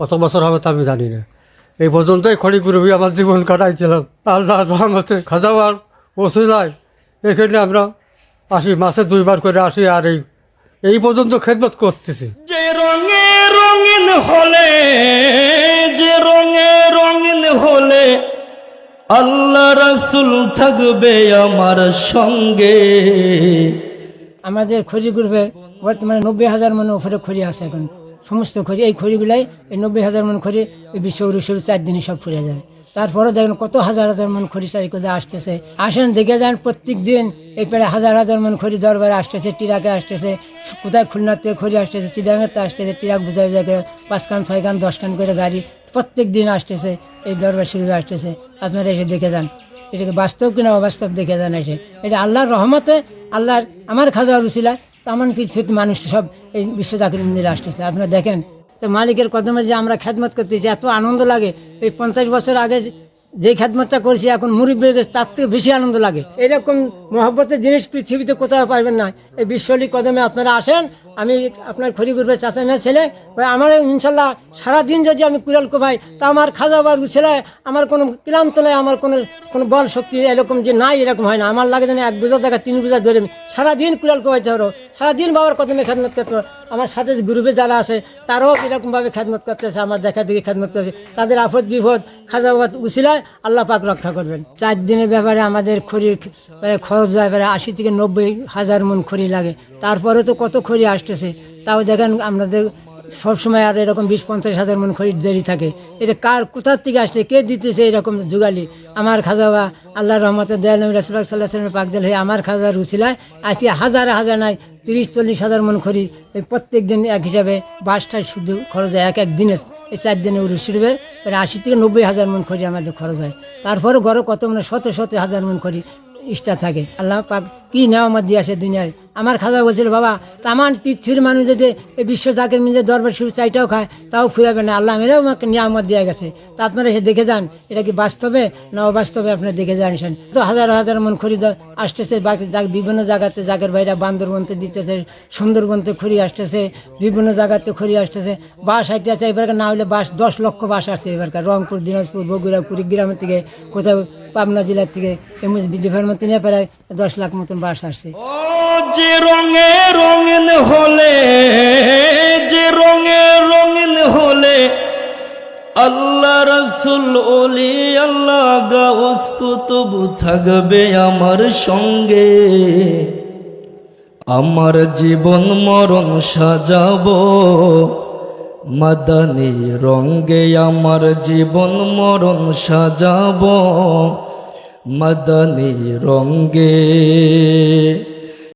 কত বছর হবে তা আমি জানি না। এই পর্যন্তই খড়ি গ্রুপে আমার জীবন কাটাইছিলাম। আল্লাহ রহমতে খাজাবার ওসিলায় এখানে আমরা আসি মাসে দুইবার করে আসি আর এই এই পর্যন্ত খেদমত করতেছি। যে রঙে রঙিন হলে যে রঙে রঙিন হলে আল্লাহ রাসুল থাকবে আমার সঙ্গে। আমাদের খড়ি গ্রুপে বর্তমানে নব্বই হাজার মানে উপরে খড়ি আছে এখন। সমস্ত খড়ি, এই খড়িগুলাই এই নব্বই হাজার মন খড়ি বিশ্ব উরুষের চার দিনে সব ফুরিয়ে যাবে। তারপরে দেখেন কত হাজার হাজার মন খড়ি চারি করে আসতেছে। আসেন দেখে যান প্রত্যেক দিন এই পেড়ে হাজার হাজার মন খড়ি দরবারে আসতেছে, টিরাকে আসতেছে, কোথায় খুলনাতে খড়ি আসতেছে চিরাঙেতে আসতেছে, টিরাক বুঝাই করে পাঁচ কান, ছয় কান, দশ করে গাড়ি প্রত্যেক দিন আসতেছে, এই দরবার শরীফে আসতেছে। আপনারা এসে দেখে যান। এটাকে বাস্তব কিনা অবাস্তব দেখে যান এসে। এটা আল্লাহর রহমতে, আল্লাহর, আমার খাজা রুসিলা তেমন কিছু মানুষ সব এই বিশ্ব জাতির মন্দিরে আসতেছে। আপনারা দেখেন তো মালিকের কদমে যে আমরা খেদমত করতেছি এত আনন্দ লাগে। এই পঞ্চাশ বছর আগে যে- খেদমতটা করছি এখন মুরব্বী হয়ে গেছে, তার থেকে বেশি আনন্দ লাগে। এরকম মহব্বতের জিনিস পৃথিবীতে কোথাও পারবেন না। এই বিশ্বলি কদমে আপনারা আসেন আমি আপনার খড়ি চাচা মেয়ে ছেলে, ভাই আমার ইনশাল্লাহ সারাদিন যদি আমি কুড়াল কোভাই তা আমার খাজা বা ছেলে, আমার কোনো ক্লান্ত নেই, আমার কোনো কোনো বল শক্তি এরকম যে নাই, এরকম হয় না। আমার লাগে যেন এক বোঝা জায়গা তিন বোঝা ধরে সারাদিন কুড়াল কোভাইতে হলো। সারাদিন বাবার কদমে খেদমত করতে। আমার সাথে গ্রুপে যারা আছে, তারাও এরকমভাবে খেদমত করতেছে, আমার দেখা দেখি খেদমত করছে তাদের আফত বিপদ খাজাবাদ উসিলায় আল্লাহ পাক রক্ষা করবেন। চার দিনের ব্যাপারে আমাদের খড়ি খরচ যায় প্রায় আশি থেকে নব্বই হাজার মন খড়ি লাগে। তারপরে তো কত খড়ি আসতেছে। তাও দেখেন আমাদের সবসময় আর এরকম বিশ, পঞ্চাশ হাজার মন খরিদ দেরি থাকে। এটা কার, কোথার থেকে আসছে? কে দিতেছে এরকম যুগালি? আমার খাজাবা আল্লাহর রহমতে দয়াল নবী রাসুল্লাহ সাল্লাহ সাল্লামের পাক দিল হয়ে আমার খাজা রুছিলায় আজকে হাজার হাজার নাই, তিরিশ, চল্লিশ হাজার মন এই প্রত্যেক দিন এক হিসাবে বাসটায় শুধু খরচ হয়, এক এক দিনে, এই চার দিনে উরুষ শরীফের প্রায় আশি থেকে নব্বই হাজার মন খরি আমাদের খরচ হয়। তারপরে ঘরে কত মানে শত শত হাজার মন খরি ইষ্টা থাকে। আল্লাহ পাক কি নেওয়ামত দিয়েছে দুনিয়ায়? আমার খাজা বলছিল, বাবা তামান পৃথিবীর মানুষ যদি এই বিশ্ব জাকের মিলে দরবার শুরু চাইটাও খায়, তাও ফুরাবে না। আল্লাহ মেরেও আমাকে নিয়ামত দিয়ে গেছে। তা আপনারা এসে দেখে যান, এটা কি বাস্তবে না অবাস্তবে আপনারা দেখে যান জানছেন তো হাজার হাজার মন খরিদ আসতেছে, বাকি বিভিন্ন জায়গাতে জাগের বাইরে বান্দরবনতে দিতেছে, সুন্দরবনতে খড়ি আসতেছে, বিভিন্ন জায়গাতে খড়ি আসতেছে, বাস আইতে আছে, এবারকার না হলে বাস, দশ লক্ষ বাস আসছে এবারকার, রংপুর, দিনাজপুর, বগুড়া, কুড়িগ্রামের থেকে, কোথাও পাবনা জেলার থেকে এমনি ডিপার্টমেন্ট নিয়ে প্রায় দশ লাখ মতন বাস আসছে। যে রঙে রঙিন হলে, যে রঙে রঙিন হলে, আল্লাহ রসুল আল্লাহ গাউস কুতুব থাকবে আমার সঙ্গে। আমার জীবন মরণ সাজাবো, মাদানি রঙ্গে আমার জীবন মরণ সাজাবো, মাদানি রঙ্গে